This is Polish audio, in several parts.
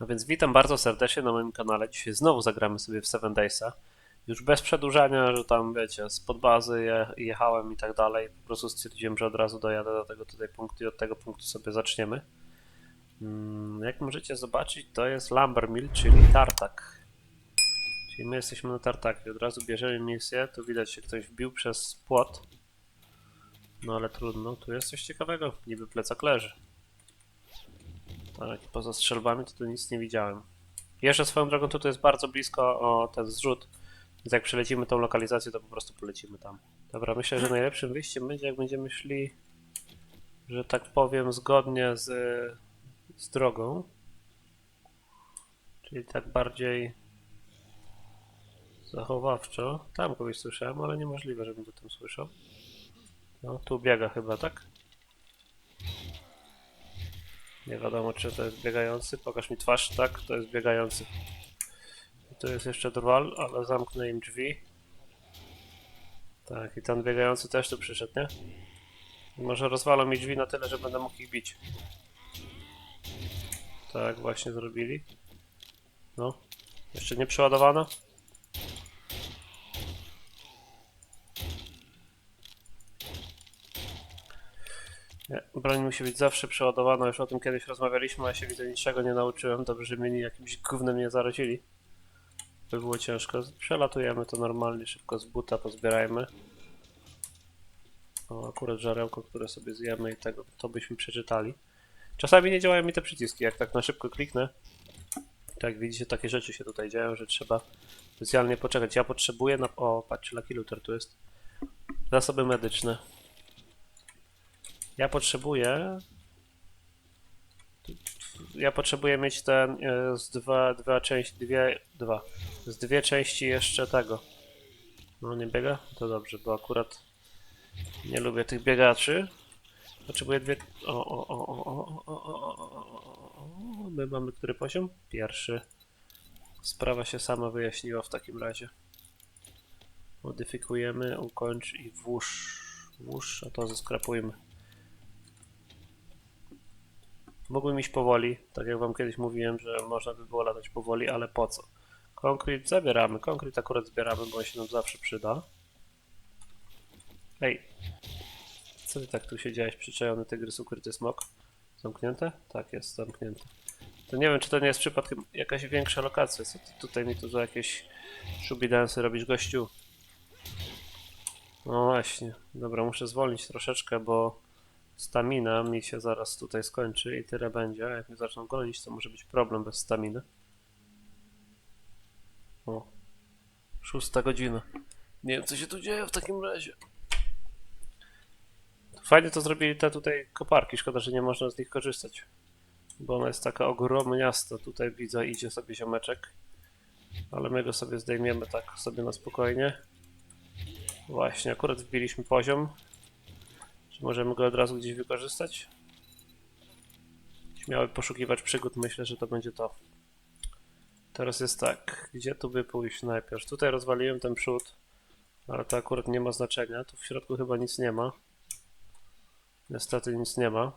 No więc witam bardzo serdecznie na moim kanale. Dzisiaj znowu zagramy sobie w Seven Daysa. Już bez przedłużania, że tam wiecie, spod bazy je, jechałem i tak dalej. Po prostu stwierdziłem, że od razu dojadę do tego tutaj punktu i od tego punktu sobie zaczniemy. Mm, jak możecie zobaczyć, to jest Lumber Mill, czyli tartak. Czyli my jesteśmy na tartakie. Od razu bierzemy misję. Tu widać się ktoś wbił przez płot. No ale trudno. Tu jest coś ciekawego. Niby plecak leży. Tak, poza strzelbami to tu nic nie widziałem. Jeszcze swoją drogą tutaj jest bardzo blisko o ten zrzut, więc jak przelecimy tą lokalizację, to po prostu polecimy tam. Dobra, myślę, że najlepszym wyjściem będzie, jak będziemy szli, że tak powiem, zgodnie z, z drogą. Czyli tak bardziej zachowawczo. Tam kogoś słyszałem, ale niemożliwe, żebym to tam słyszał. No, tu biega chyba, tak? Nie wiadomo, czy to jest biegający. Pokaż mi twarz. Tak, to jest biegający. Tu jest jeszcze drwal, ale zamknę im drzwi. Tak, i ten biegający też tu przyszedł, nie? I może rozwalą mi drzwi na tyle, że będę mógł ich bić. Tak, właśnie zrobili. No. Jeszcze nie przeładowano? Broń musi być zawsze przeładowana, już o tym kiedyś rozmawialiśmy, a ja się widzę niczego nie nauczyłem, dobrze, że mnie jakimś gównem nie zarazili. By było ciężko. Przelatujemy to normalnie, szybko z buta pozbierajmy. O, akurat żarełko, które sobie zjemy i tego, to byśmy przeczytali. Czasami nie działają mi te przyciski, jak tak na szybko kliknę. Tak widzicie, takie rzeczy się tutaj dzieją, że trzeba specjalnie poczekać. Ja potrzebuję na... O, patrzcie, Lucky Looter tu jest. Zasoby medyczne. Ja potrzebuję. Ja potrzebuję mieć ten z dwa, dwa części, dwie, dwa. Z dwie części jeszcze tego. No nie biega? To dobrze, bo akurat nie lubię tych biegaczy. Potrzebuję dwie... O, o, o, o, o, o, o, o, My mamy który poziom? Pierwszy. Sprawa się sama wyjaśniła w takim razie. Modyfikujemy, ukończ i włóż. Włóż, a to zeskrapujmy. Mógłbym iść powoli, tak jak wam kiedyś mówiłem, że można by było latać powoli, ale po co? Konkret zabieramy, konkret akurat zbieramy, bo on się nam zawsze przyda. Ej, co ty tak tu siedziałeś, przyczajony tygrys, ukryty smok? Zamknięte? Tak, jest zamknięte. To nie wiem, czy to nie jest przypadkiem jakaś większa lokacja. Co ty tutaj mi tu za jakieś szubidensy robisz, gościu? No właśnie, dobra, muszę zwolnić troszeczkę, bo stamina mi się zaraz tutaj skończy i tyle będzie. Jak mnie zaczną gonić, to może być problem bez staminy. O, szósta godzina. Nie wiem, co się tu dzieje w takim razie. Fajnie to zrobili te tutaj koparki, szkoda, że nie można z nich korzystać. Bo ona jest taka ogromniasta. Tutaj widzę, idzie sobie ziomeczek. Ale my go sobie zdejmiemy tak sobie na spokojnie. Właśnie, akurat wbiliśmy poziom. Czy możemy go od razu gdzieś wykorzystać? Śmiały poszukiwacz przygód, myślę, że to będzie to. Teraz jest tak, gdzie tu by pójść najpierw? Tutaj rozwaliłem ten przód, ale to akurat nie ma znaczenia. Tu w środku chyba nic nie ma. Niestety nic nie ma.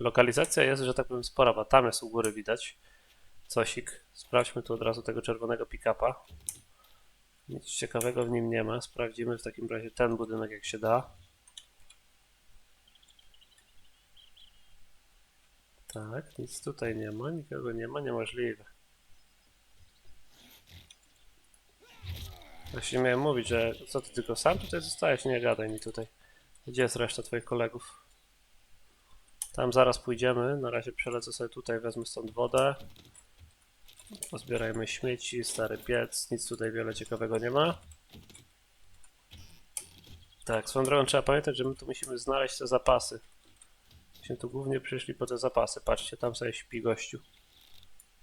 Lokalizacja jest, że tak powiem, spora, bo tam jest u góry widać cosik. Sprawdźmy tu od razu tego czerwonego pick-upa. Nic ciekawego w nim nie ma. Sprawdzimy w takim razie ten budynek, jak się da. Tak, nic tutaj nie ma, nikogo nie ma, niemożliwe. Właśnie miałem mówić, że co ty tylko sam tutaj zostajesz, nie gadaj mi tutaj. Gdzie jest reszta twoich kolegów? Tam zaraz pójdziemy, na razie przelecę sobie tutaj, wezmę stąd wodę. Pozbierajmy śmieci, stary piec, nic tutaj wiele ciekawego nie ma. Tak, swoją drogą trzeba pamiętać, że my tu musimy znaleźć te zapasy. Myśmy tu głównie przyszli po te zapasy. Patrzcie, tam sobie śpi gościu.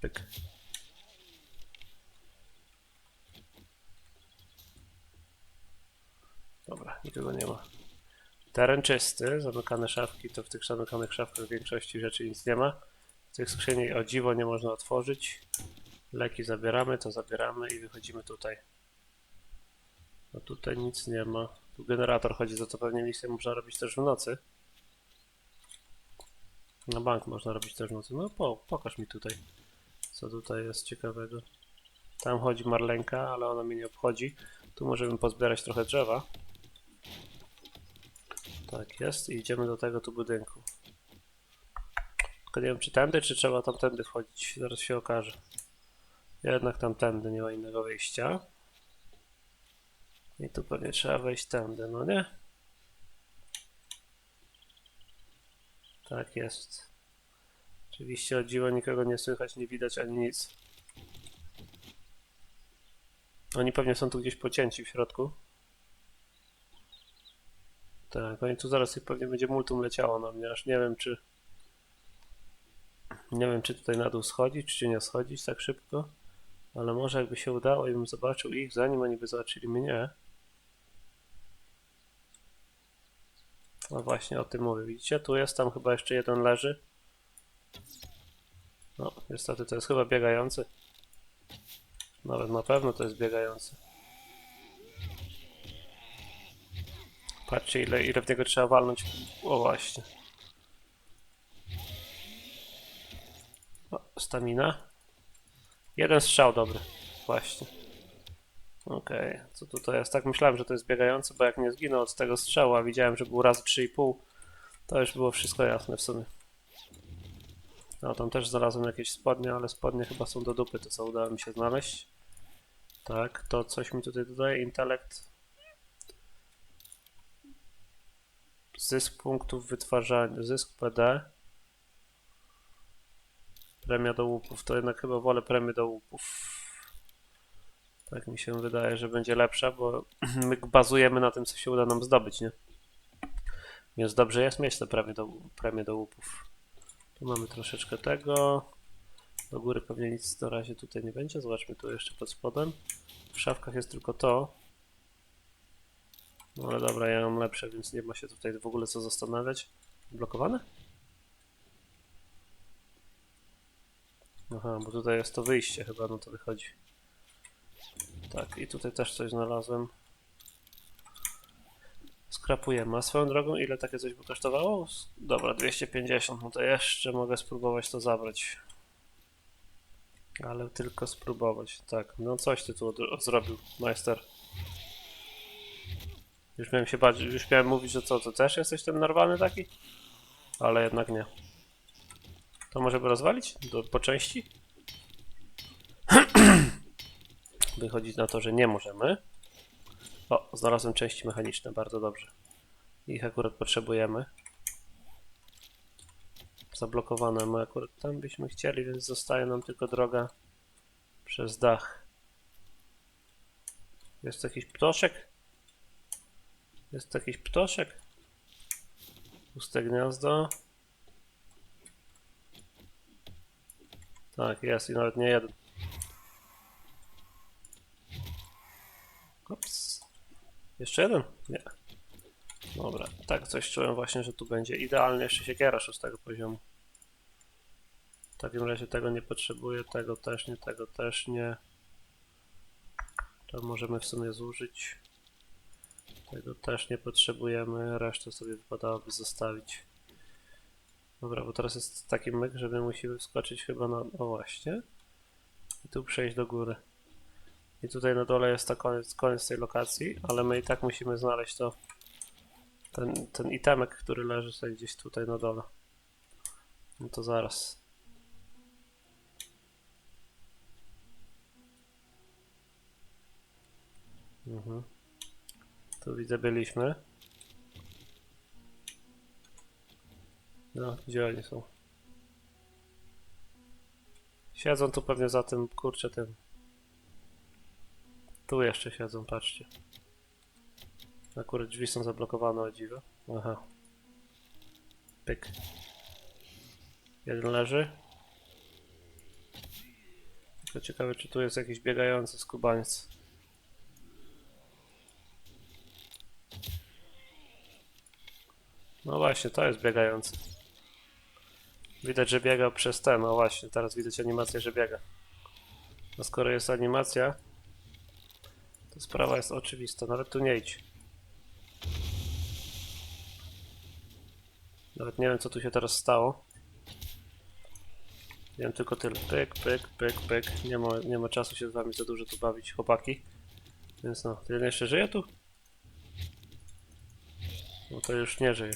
Pyk. Dobra, nikogo nie ma. Teren czysty, zamykane szafki, to w tych zamykanych szafkach w większości rzeczy nic nie ma. Tych skrzyni o dziwo nie można otworzyć. Leki zabieramy, to zabieramy i wychodzimy tutaj. No tutaj nic nie ma. Tu generator chodzi, za to pewnie misję można robić też w nocy. Na bank można robić też nocy. No po, pokaż mi tutaj, co tutaj jest ciekawego. Tam chodzi Marlenka, ale ona mnie nie obchodzi. Tu możemy pozbierać trochę drzewa. Tak jest i idziemy do tego tu budynku. Tylko nie wiem czy tędy, czy trzeba tamtędy wchodzić. Zaraz się okaże. Jednak tamtędy, nie ma innego wyjścia. I tu pewnie trzeba wejść tędy, no nie? Tak jest. Oczywiście o dziwo nikogo nie słychać, nie widać ani nic. Oni pewnie są tu gdzieś pocięci w środku. Tak, oni tu zaraz ich pewnie będzie multum leciało na mnie, aż nie wiem czy... Nie wiem czy tutaj na dół schodzić, czy nie schodzić tak szybko. Ale może jakby się udało i bym zobaczył ich, zanim oni by zobaczyli mnie. No właśnie o tym mówię. Widzicie? Tu jest, tam chyba jeszcze jeden leży. No, niestety to jest chyba biegający. Nawet na pewno to jest biegający. Patrzcie ile, ile w niego trzeba walnąć. O właśnie. O, stamina. Jeden strzał dobry. Właśnie. Okej, co tutaj jest? Tak myślałem, że to jest biegający, bo jak nie zginął od tego strzału, a widziałem, że był razy 3,5, to już było wszystko jasne w sumie. No, tam też znalazłem jakieś spodnie, ale spodnie chyba są do dupy, to co udało mi się znaleźć. Tak, to coś mi tutaj dodaje, intelekt. Zysk punktów wytwarzania, zysk PD. Premia do łupów, to jednak chyba wolę premię do łupów. Tak mi się wydaje, że będzie lepsza, bo my bazujemy na tym, co się uda nam zdobyć, nie? Więc dobrze jest mieć te premie do, premie do łupów. Tu mamy troszeczkę tego. Do góry pewnie nic na razie tutaj nie będzie. Zobaczmy tu jeszcze pod spodem. W szafkach jest tylko to. No ale dobra, ja mam lepsze, więc nie ma się tutaj w ogóle co zastanawiać. Blokowane? Aha, bo tutaj jest to wyjście chyba, no to wychodzi. Tak, i tutaj też coś znalazłem. Skrapujemy. A swoją drogą, ile takie coś by kosztowało? Dobra, 250. No to jeszcze mogę spróbować to zabrać. Ale tylko spróbować. Tak, no coś ty tu zrobił, majster. Już miałem się bać, już miałem mówić, że co, to też jesteś ten narwany taki? Ale jednak nie. To może by rozwalić? Do, po części? Wychodzi na to, że nie możemy. O, znalazłem części mechaniczne, bardzo dobrze. Ich akurat potrzebujemy. Zablokowane, my akurat tam byśmy chcieli, więc zostaje nam tylko droga przez dach. Jest jakiś ptoszek? Jest jakiś ptoszek? Puste gniazdo. Tak, jest i nawet nie jeden. Jeszcze jeden? Nie. Dobra, tak coś czułem właśnie, że tu będzie idealnie jeszcze siekiera szóstego poziomu. W takim razie tego nie potrzebuję, tego też nie, tego też nie. To możemy w sumie zużyć. Tego też nie potrzebujemy, resztę sobie wypadałoby zostawić. Dobra, bo teraz jest taki myk, że my musimy wskoczyć chyba na... O właśnie. I tu przejść do góry. I tutaj na dole jest to koniec, koniec tej lokacji, ale my i tak musimy znaleźć to ten, ten itemek, który leży sobie gdzieś tutaj na dole. No to zaraz. Mhm. Tu widzę byliśmy. No, gdzie oni są? Siedzą tu pewnie za tym, kurczę, tym tu jeszcze siedzą, patrzcie. Akurat drzwi są zablokowane o dziwo. Aha. Pyk. Jeden leży. Tylko ciekawe, czy tu jest jakiś biegający skubaniec. No właśnie, to jest biegający. Widać, że biega przez ten. No właśnie, teraz widać animację, że biega. No skoro jest animacja, sprawa jest oczywista, nawet tu nie idź. Nawet nie wiem, co tu się teraz stało. Wiem tylko tyle. Pyk, pyk, pyk, pyk. Nie ma, nie ma czasu się z wami za dużo tu bawić, chłopaki. Więc no, ty jeszcze żyje tu? No to już nie żyje.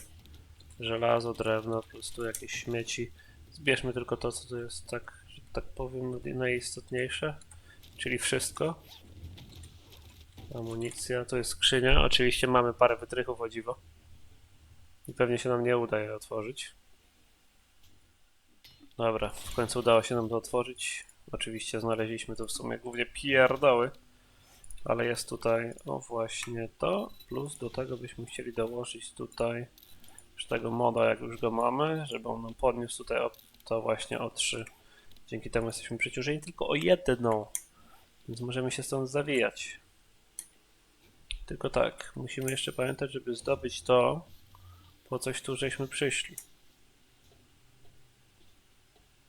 Żelazo, drewno, plus tu jakieś śmieci. Zbierzmy tylko to, co tu jest tak, że tak powiem, najistotniejsze. Czyli wszystko. Amunicja, to jest skrzynia. Oczywiście mamy parę wytrychów o dziwo. I pewnie się nam nie uda je otworzyć. Dobra, w końcu udało się nam to otworzyć. Oczywiście znaleźliśmy tu w sumie głównie pierdoły. Ale jest tutaj, o właśnie to, plus do tego byśmy chcieli dołożyć tutaj już tego moda, jak już go mamy, żeby on nam podniósł tutaj o, to właśnie o 3. Dzięki temu jesteśmy przeciążeni tylko o jedną, więc możemy się stąd zawijać. Tylko tak, musimy jeszcze pamiętać, żeby zdobyć to, po coś tu żeśmy przyszli.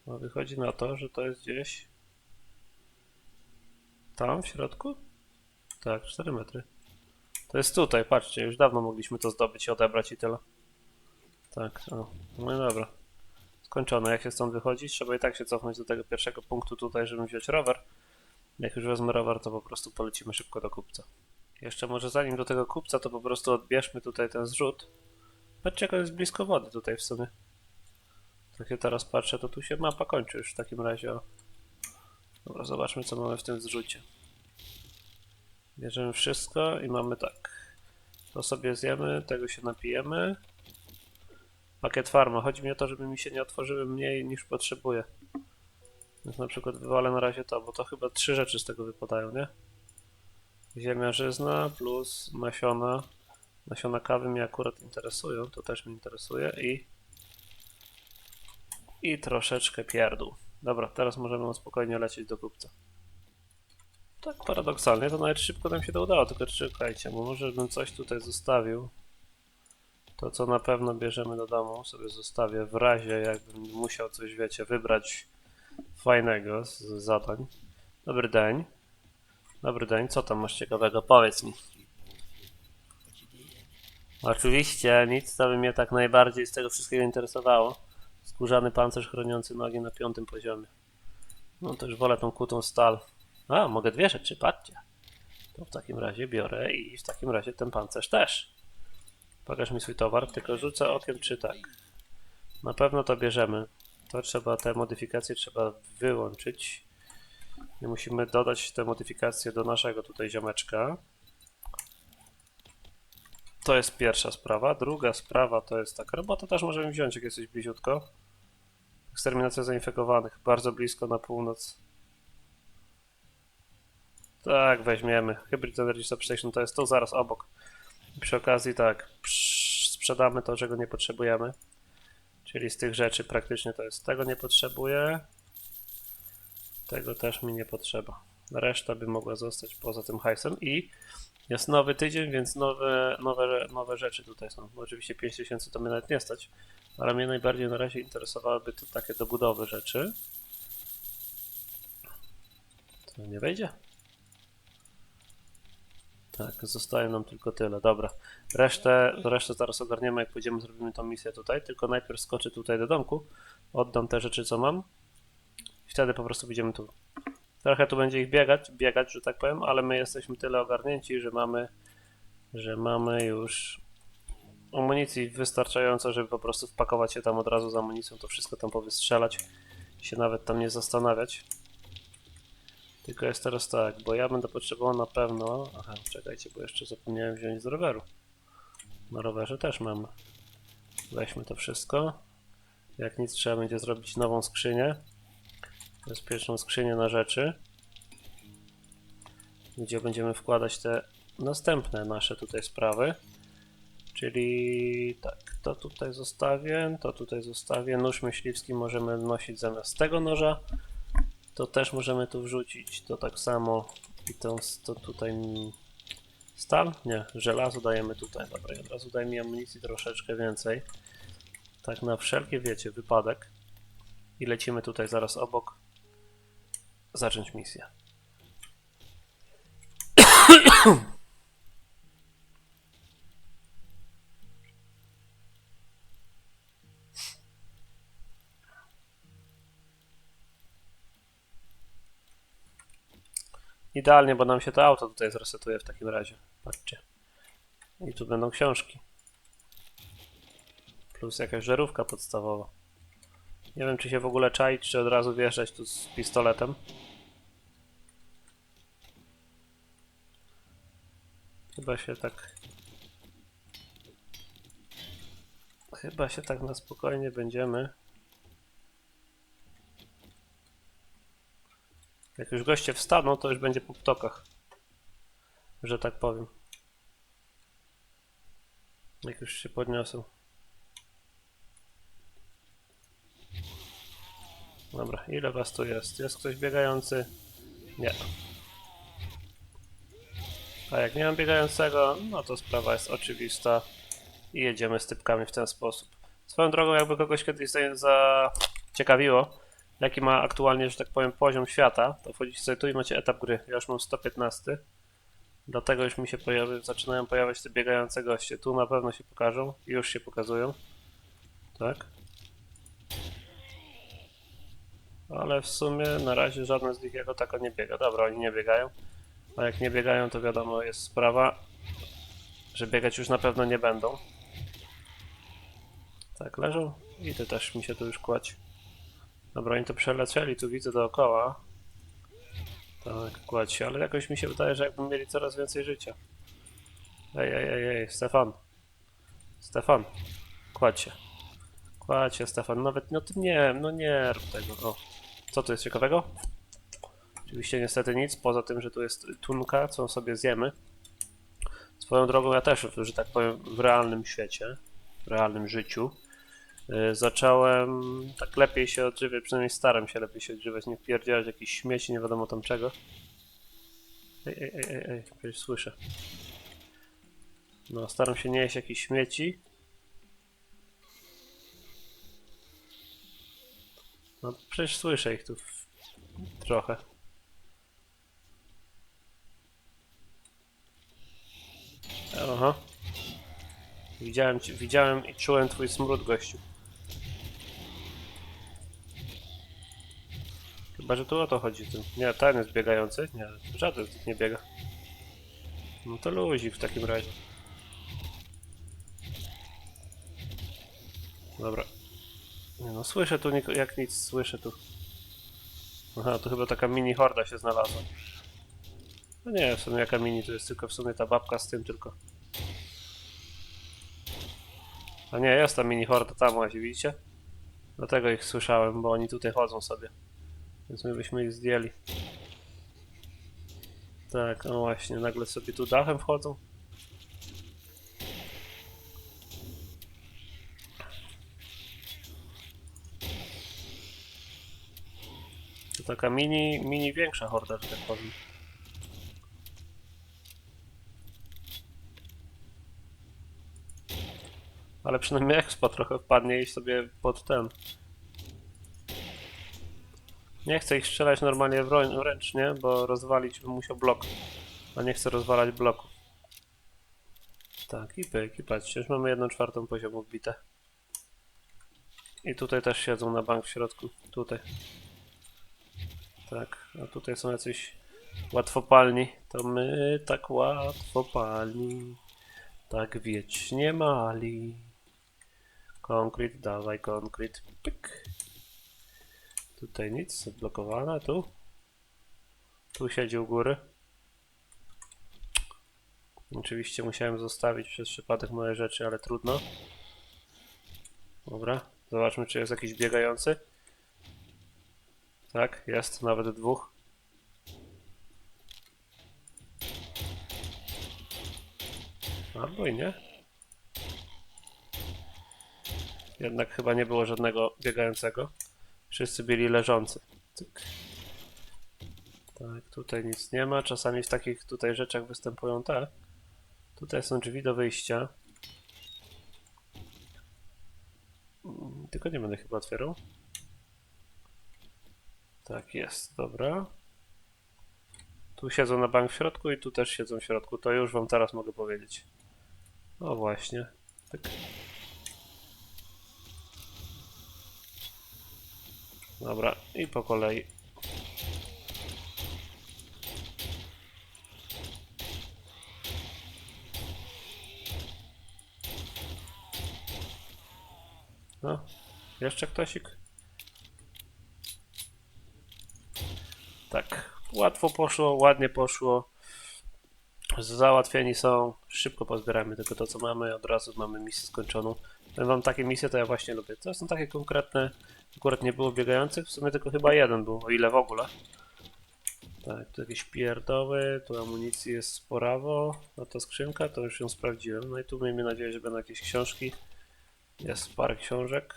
No wychodzi na to, że to jest gdzieś tam w środku? Tak, 4 metry. To jest tutaj, patrzcie, już dawno mogliśmy to zdobyć i odebrać i tyle. Tak, o. No dobra. Skończone. Jak się stąd wychodzić? Trzeba i tak się cofnąć do tego pierwszego punktu tutaj, żeby wziąć rower. Jak już wezmę rower, to po prostu polecimy szybko do kupca. Jeszcze może zanim do tego kupca, to po prostu odbierzmy tutaj ten zrzut. Patrzcie, jak on jest blisko wody tutaj w sumie. Tak jak teraz patrzę, to tu się mapa kończy już w takim razie. O. Dobra, zobaczmy co mamy w tym zrzucie. Bierzemy wszystko i mamy tak. To sobie zjemy, tego się napijemy. Pakiet farma. Chodzi mi o to, żeby mi się nie otworzyły mniej niż potrzebuję. Więc na przykład wywalę na razie to, bo to chyba trzy rzeczy z tego wypadają, nie? Ziemia żyzna plus nasiona. Nasiona kawy mnie akurat interesują, to też mnie interesuje i i troszeczkę pierdół. Dobra, teraz możemy spokojnie lecieć do kupca. Tak paradoksalnie, to nawet szybko nam się to udało, tylko czekajcie, bo może bym coś tutaj zostawił. To co na pewno bierzemy do domu sobie zostawię w razie jakbym musiał coś, wiecie, wybrać fajnego z zadań. Dobry dzień. Dobry dzień, co tam masz ciekawego? Powiedz mi. Oczywiście, nic co by mnie tak najbardziej z tego wszystkiego interesowało. Skórzany pancerz chroniący nogi na piątym poziomie. No to już wolę tą kutą stal. A, mogę dwie rzeczy, patrzcie. To w takim razie biorę i w takim razie ten pancerz też. Pokaż mi swój towar, tylko rzucę okiem czy tak. Na pewno to bierzemy. To trzeba, te modyfikacje trzeba wyłączyć. I musimy dodać te modyfikacje do naszego tutaj ziomeczka. To jest pierwsza sprawa. Druga sprawa to jest taka, robota też możemy wziąć, jak jesteś bliziutko. Eksterminacja zainfekowanych, bardzo blisko na północ. Tak, weźmiemy. Hybrid Energy Substation to jest to zaraz obok. Przy okazji tak, sprzedamy to, czego nie potrzebujemy. Czyli z tych rzeczy praktycznie to jest tego nie potrzebuję. Tego też mi nie potrzeba. Reszta by mogła zostać poza tym hajsem i jest nowy tydzień, więc nowe, nowe, nowe rzeczy tutaj są. Oczywiście 5000 to mnie nawet nie stać, ale mnie najbardziej na razie interesowałyby to takie dobudowy rzeczy. To nie wejdzie? Tak, zostaje nam tylko tyle. Dobra. Resztę, resztę zaraz ogarniemy, jak pójdziemy, zrobimy tą misję tutaj. Tylko najpierw skoczę tutaj do domku, oddam te rzeczy, co mam. I wtedy po prostu będziemy tu. Trochę tu będzie ich biegać, biegać, że tak powiem, ale my jesteśmy tyle ogarnięci, że mamy, że mamy już amunicji wystarczająco, żeby po prostu wpakować się tam od razu z amunicją, to wszystko tam powystrzelać, się nawet tam nie zastanawiać. Tylko jest teraz tak, bo ja będę potrzebował na pewno. Aha, czekajcie, bo jeszcze zapomniałem wziąć z roweru. Na rowerze też mam. Weźmy to wszystko. Jak nic, trzeba będzie zrobić nową skrzynię. Bezpieczną skrzynię na rzeczy. Gdzie będziemy wkładać te następne nasze tutaj sprawy. Czyli tak, to tutaj zostawię, to tutaj zostawię. Nóż myśliwski możemy nosić zamiast tego noża to też możemy tu wrzucić. To tak samo i to, to tutaj stal? Nie, żelazo dajemy tutaj. Dobra, i od razu daj mi amunicji troszeczkę więcej. Tak na wszelkie, wiecie, wypadek. I lecimy tutaj zaraz obok zacząć misję. Idealnie, bo nam się to auto tutaj zresetuje w takim razie. Patrzcie. I tu będą książki. Plus jakaś żerówka podstawowa. Nie wiem, czy się w ogóle czaić, czy od razu wjeżdżać tu z pistoletem. Chyba się tak. Chyba się tak na spokojnie będziemy. Jak już goście wstaną, to już będzie po ptokach. Że tak powiem. Jak już się podniosą. Dobra, ile was tu jest? Jest ktoś biegający? Nie. A jak nie mam biegającego, no to sprawa jest oczywista i jedziemy z typkami w ten sposób. Swoją drogą, jakby kogoś kiedyś za- zaciekawiło, jaki ma aktualnie, że tak powiem, poziom świata, to wchodzicie sobie tu i macie etap gry. Ja już mam 115, dlatego już mi się pojawi, zaczynają pojawiać te biegające goście. Tu na pewno się pokażą i już się pokazują. Tak? Ale w sumie na razie żaden z nich jako tako nie biega. Dobra, oni nie biegają. A jak nie biegają, to wiadomo jest sprawa, że biegać już na pewno nie będą. Tak, leżą i ty też mi się tu już kładź. Dobra, oni to przelecieli, tu widzę dookoła. Tak, kładź się, ale jakoś mi się wydaje, że jakby mieli coraz więcej życia. Ej, ej, ej, ej, Stefan. Stefan, kładź się. Kładź się, Stefan, nawet, no ty nie, no nie rób tego, o. Co tu jest ciekawego? Oczywiście niestety nic, poza tym, że tu jest tunka, co sobie zjemy. Swoją drogą ja też, że tak powiem, w realnym świecie, w realnym życiu, y, zacząłem tak lepiej się odżywiać, przynajmniej staram się lepiej się odżywiać, nie wpierdzielać jakichś śmieci, nie wiadomo tam czego. Ej, ej, ej, ej, słyszę. No, staram się nie jeść jakichś śmieci. No, przecież słyszę ich tu trochę. Aha. Widziałem, ci- widziałem i czułem twój smród, gościu. Chyba, że tu o to chodzi. Tym. Nie, ten jest biegający. Nie, żaden z nich nie biega. No to luzik w takim razie. Dobra. Nie no, słyszę tu jak nic, słyszę tu. Aha, tu chyba taka mini horda się znalazła. No nie, w sumie jaka mini, to jest tylko w sumie ta babka z tym tylko. A nie, jest ta mini horda tam właśnie, widzicie? Dlatego ich słyszałem, bo oni tutaj chodzą sobie. Więc my byśmy ich zdjęli. Tak, no właśnie, nagle sobie tu dachem wchodzą. Taka mini, mini większa horda, że tak powiem. Ale przynajmniej expo trochę wpadnie i sobie pod ten. Nie chcę ich strzelać normalnie ręcznie, bo rozwalić bym musiał blok. A nie chcę rozwalać bloku. Tak, i pyk, i patrzcie, już mamy jedną czwartą poziomu wbite. I tutaj też siedzą na bank w środku. Tutaj. Tak, a tutaj są jacyś łatwopalni. To my tak łatwopalni. Tak wiecznie mali. Konkret, dawaj konkret. Pyk. Tutaj nic, zablokowane, tu. Tu siedzi u góry. Oczywiście musiałem zostawić przez przypadek moje rzeczy, ale trudno. Dobra, zobaczmy czy jest jakiś biegający. Tak, jest, nawet dwóch. Albo i nie. Jednak chyba nie było żadnego biegającego. Wszyscy byli leżący. Cyk. Tak, tutaj nic nie ma. Czasami w takich tutaj rzeczach występują te. Tutaj są drzwi do wyjścia. Mm, Tylko nie będę chyba otwierał. Tak jest, dobra. Tu siedzą na bank w środku i tu też siedzą w środku. To już wam teraz mogę powiedzieć. No właśnie. Tak. Dobra, i po kolei. No, jeszcze ktośik? Łatwo poszło, ładnie poszło. Załatwieni są, szybko pozbieramy tylko to, co mamy, od razu mamy misję skończoną. Powiem wam, takie misje to ja właśnie lubię. To są takie konkretne, akurat nie było biegających, w sumie tylko chyba jeden był, o ile w ogóle. Tak, tu jakieś pierdoły, tu amunicji jest sporawo, no to skrzynka, to już ją sprawdziłem. No i tu miejmy nadzieję, że będą jakieś książki. Jest parę książek.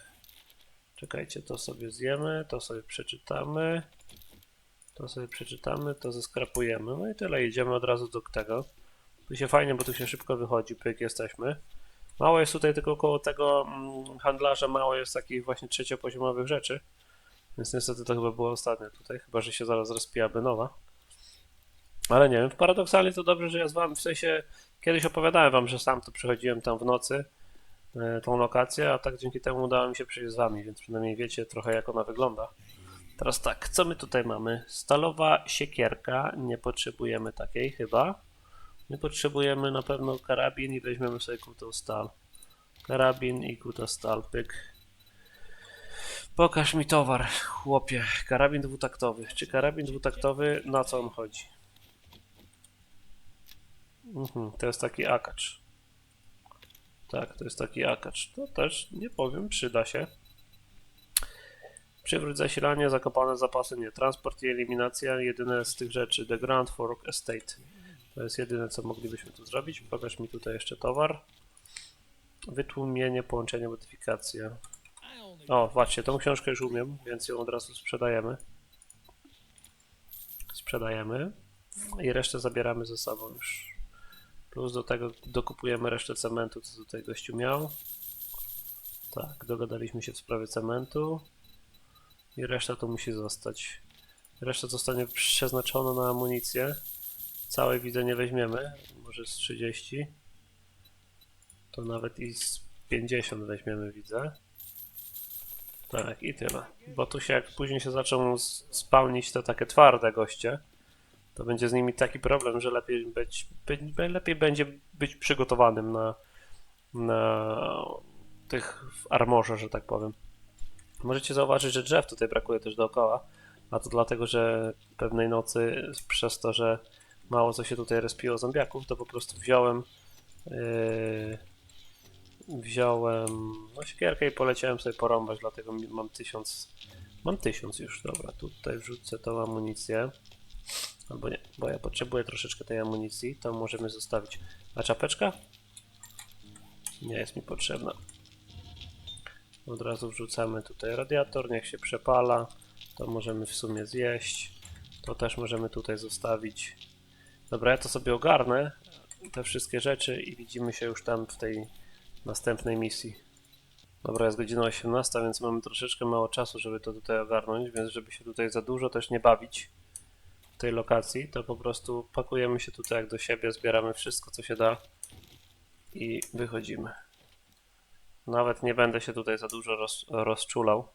Czekajcie, to sobie zjemy, to sobie przeczytamy. To sobie przeczytamy, to zeskrapujemy. No i tyle, idziemy od razu do tego. Tu się fajnie, bo tu się szybko wychodzi, pyk, jesteśmy. Mało jest tutaj tylko koło tego mm, handlarza, mało jest takich właśnie trzeciopoziomowych rzeczy. Więc niestety to chyba było ostatnie tutaj, chyba że się zaraz rozpijaby nowa. Ale nie wiem, paradoksalnie to dobrze, że ja z wami, w sensie kiedyś opowiadałem wam, że sam tu przychodziłem tam w nocy, e, tą lokację, a tak dzięki temu udało mi się przyjść z wami, więc przynajmniej wiecie trochę jak ona wygląda. Teraz tak, co my tutaj mamy? Stalowa siekierka, nie potrzebujemy takiej chyba. Nie potrzebujemy na pewno karabin i weźmiemy sobie kutą stal. Karabin i kuta stal, pyk. Pokaż mi towar, chłopie. Karabin dwutaktowy. Czy karabin dwutaktowy, na co on chodzi? Mhm, to jest taki akacz. Tak, to jest taki akacz. To też, nie powiem, przyda się. Przywróć zasilanie, zakopane zapasy, nie. Transport i eliminacja, jedyne z tych rzeczy. The Grand Fork Estate. To jest jedyne, co moglibyśmy tu zrobić. Pokaż mi tutaj jeszcze towar. Wytłumienie, połączenie, modyfikacja. O, właśnie, tą książkę już umiem, więc ją od razu sprzedajemy. Sprzedajemy. I resztę zabieramy ze sobą już. Plus do tego dokupujemy resztę cementu, co tutaj gościu miał. Tak, dogadaliśmy się w sprawie cementu. I reszta to musi zostać. Reszta zostanie przeznaczona na amunicję. Całej widzę nie weźmiemy. Może z 30. To nawet i z 50 weźmiemy, widzę. Tak, i tyle. Bo tu się, jak później się zaczną s- spawnić te takie twarde goście, to będzie z nimi taki problem, że lepiej, być, być, lepiej będzie być przygotowanym na, na tych w armorze, że tak powiem. Możecie zauważyć, że drzew tutaj brakuje też dookoła, a to dlatego, że pewnej nocy przez to, że mało co się tutaj respiło zombiaków, to po prostu wziąłem yy, wziąłem no, siekierkę i poleciałem sobie porąbać, dlatego mam tysiąc mam tysiąc już, dobra, tutaj wrzucę tą amunicję. Albo nie, bo ja potrzebuję troszeczkę tej amunicji, to możemy zostawić. A czapeczka? nie jest mi potrzebna od razu wrzucamy tutaj radiator, niech się przepala. To możemy w sumie zjeść. To też możemy tutaj zostawić. Dobra, ja to sobie ogarnę, te wszystkie rzeczy i widzimy się już tam w tej następnej misji. Dobra, jest godzina 18, więc mamy troszeczkę mało czasu, żeby to tutaj ogarnąć, więc żeby się tutaj za dużo też nie bawić w tej lokacji, to po prostu pakujemy się tutaj jak do siebie, zbieramy wszystko co się da i wychodzimy. Nawet nie będę się tutaj za dużo roz, rozczulał.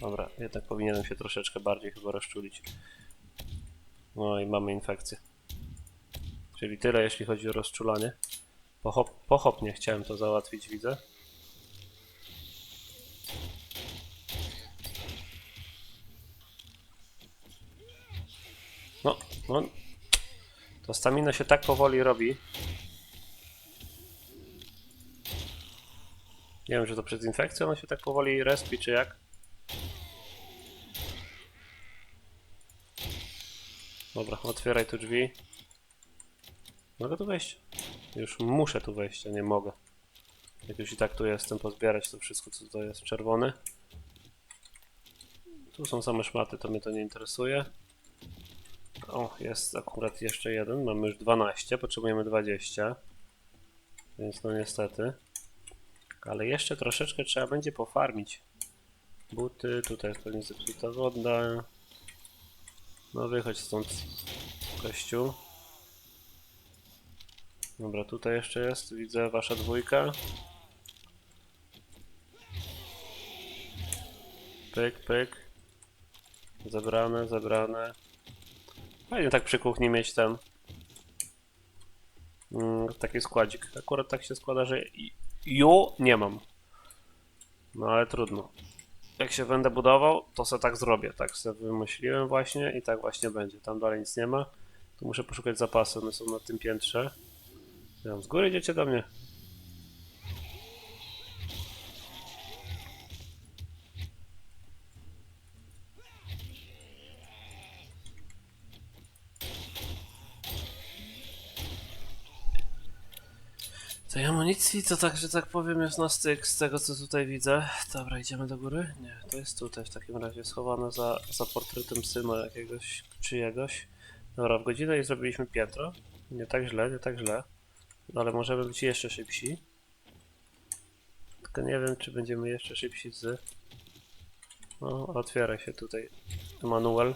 Dobra, jednak powinienem się troszeczkę bardziej chyba rozczulić. No i mamy infekcję. Czyli tyle jeśli chodzi o rozczulanie. Pochop, pochopnie chciałem to załatwić, widzę. No, no. To stamina się tak powoli robi. Nie wiem, czy to przez infekcję ona się tak powoli respi, czy jak. Dobra, otwieraj tu drzwi. Mogę tu wejść? Już muszę tu wejść, a nie mogę. Jak już i tak tu jestem, pozbierać to wszystko, co to jest czerwone. Tu są same szmaty, to mnie to nie interesuje. O, jest akurat jeszcze jeden. Mamy już 12, potrzebujemy 20. Więc no niestety. Ale jeszcze troszeczkę trzeba będzie pofarmić. Buty, tutaj jest pewnie zepsuta woda. No wychodź stąd, kościół. Dobra, tutaj jeszcze jest, widzę wasza dwójka. Pyk, pyk. Zebrane, zebrane. Fajnie tak przy kuchni mieć ten mm, taki składzik. Akurat tak się składa, że ju nie mam. No ale trudno. Jak się będę budował, to se tak zrobię. Tak sobie wymyśliłem właśnie i tak właśnie będzie. Tam dalej nic nie ma. Tu muszę poszukać zapasy, one są na tym piętrze. Z góry idziecie do mnie. Tej amunicji to tak, że tak powiem jest na styk z tego co tutaj widzę. Dobra, idziemy do góry? Nie, to jest tutaj w takim razie schowane za, za portretem syna jakiegoś czyjegoś. Dobra, w godzinę i zrobiliśmy piętro. Nie tak źle, nie tak źle. No, Ale możemy być jeszcze szybsi. Tylko nie wiem, czy będziemy jeszcze szybsi z... No, otwiera się tutaj manual.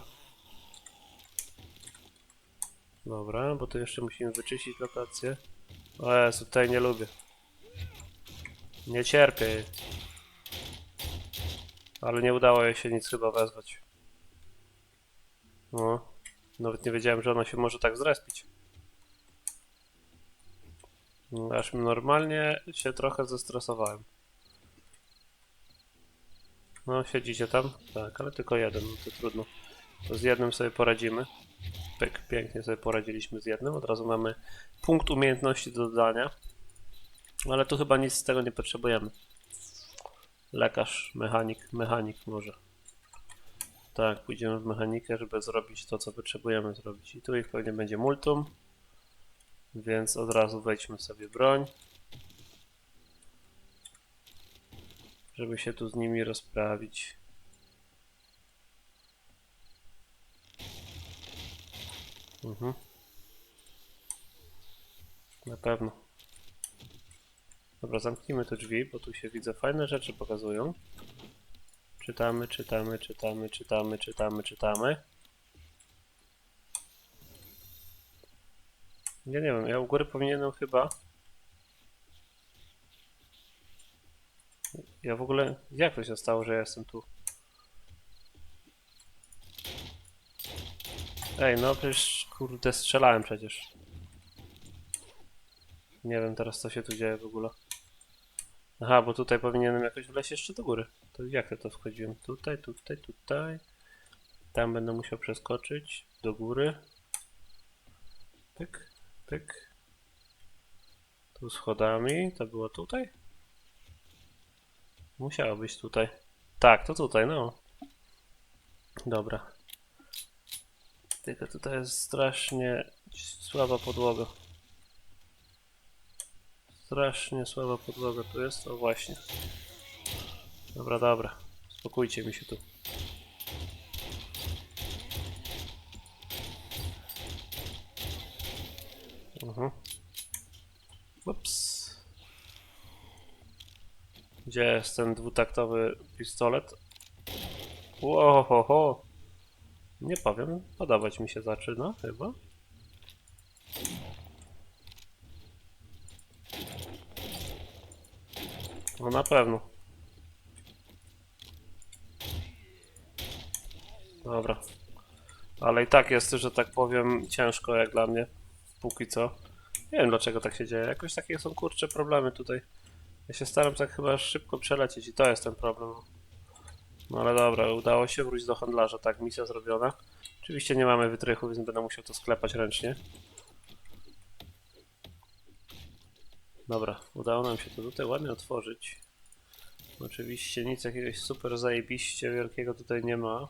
Dobra, bo tu jeszcze musimy wyczyścić lokację. O Jezu, tutaj nie lubię. Nie cierpię. Ale nie udało jej się nic chyba wezwać. No. Nawet nie wiedziałem, że ona się może tak zrespić. No, Aż normalnie się trochę zestresowałem. No, siedzicie tam? Tak, ale tylko jeden, no to trudno. To z jednym sobie poradzimy. Pyk, pięknie sobie poradziliśmy z jednym. Od razu mamy punkt umiejętności do dodania. Ale tu chyba nic z tego nie potrzebujemy. Lekarz, mechanik, mechanik może. Tak, pójdziemy w mechanikę, żeby zrobić to, co potrzebujemy zrobić. I tu ich pewnie będzie multum. Więc od razu wejdźmy sobie broń. Żeby się tu z nimi rozprawić. Mhm. Na pewno. Dobra, zamknijmy te drzwi, bo tu się widzę fajne rzeczy pokazują. Czytamy, czytamy, czytamy, czytamy, czytamy, czytamy. Ja nie wiem, ja u góry powinienem chyba. Ja w ogóle. Jak to się stało, że ja jestem tu? Ej, no przecież kurde strzelałem przecież. Nie wiem teraz co się tu dzieje w ogóle. Aha, bo tutaj powinienem jakoś wleźć jeszcze do góry. To jak ja to wchodziłem? Tutaj, tutaj, tutaj. Tam będę musiał przeskoczyć do góry. Pyk, pyk. Tu schodami. To było tutaj? Musiało być tutaj. Tak, to tutaj, no. Dobra. Tylko tutaj jest strasznie słaba podłoga. Strasznie słaba podłoga tu jest, o właśnie. Dobra, dobra. Spokójcie mi się tu. Mhm. Ups. Gdzie jest ten dwutaktowy pistolet? Ło, ho, ho. Nie powiem, podobać mi się zaczyna chyba. No na pewno. Dobra. Ale i tak jest, że tak powiem, ciężko jak dla mnie. Póki co. Nie wiem dlaczego tak się dzieje. Jakoś takie są kurcze problemy tutaj. Ja się staram tak chyba szybko przelecieć i to jest ten problem. No ale dobra, udało się wrócić do handlarza, tak, misja zrobiona. Oczywiście nie mamy wytrychu, więc będę musiał to sklepać ręcznie. Dobra, udało nam się to tutaj ładnie otworzyć. Oczywiście nic jakiegoś super zajebiście wielkiego tutaj nie ma.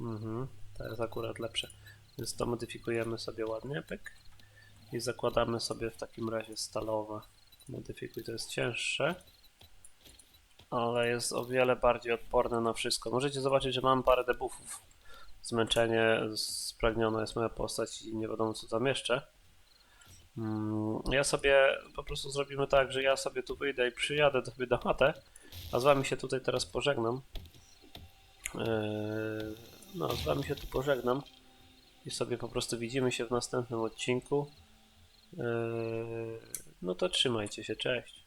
Mhm, to jest akurat lepsze. Więc to modyfikujemy sobie ładnie, pyk. I zakładamy sobie w takim razie stalowe. Modyfikuj to jest cięższe ale jest o wiele bardziej odporne na wszystko. Możecie zobaczyć, że mam parę debuffów. Zmęczenie, spragniona jest moja postać i nie wiadomo co tam jeszcze. Mm, Ja sobie po prostu zrobimy tak, że ja sobie tu wyjdę i przyjadę sobie do chatę, a z wami się tutaj teraz pożegnam. Eee, No, z wami się tu pożegnam i sobie po prostu widzimy się w następnym odcinku. Eee, No to trzymajcie się, cześć.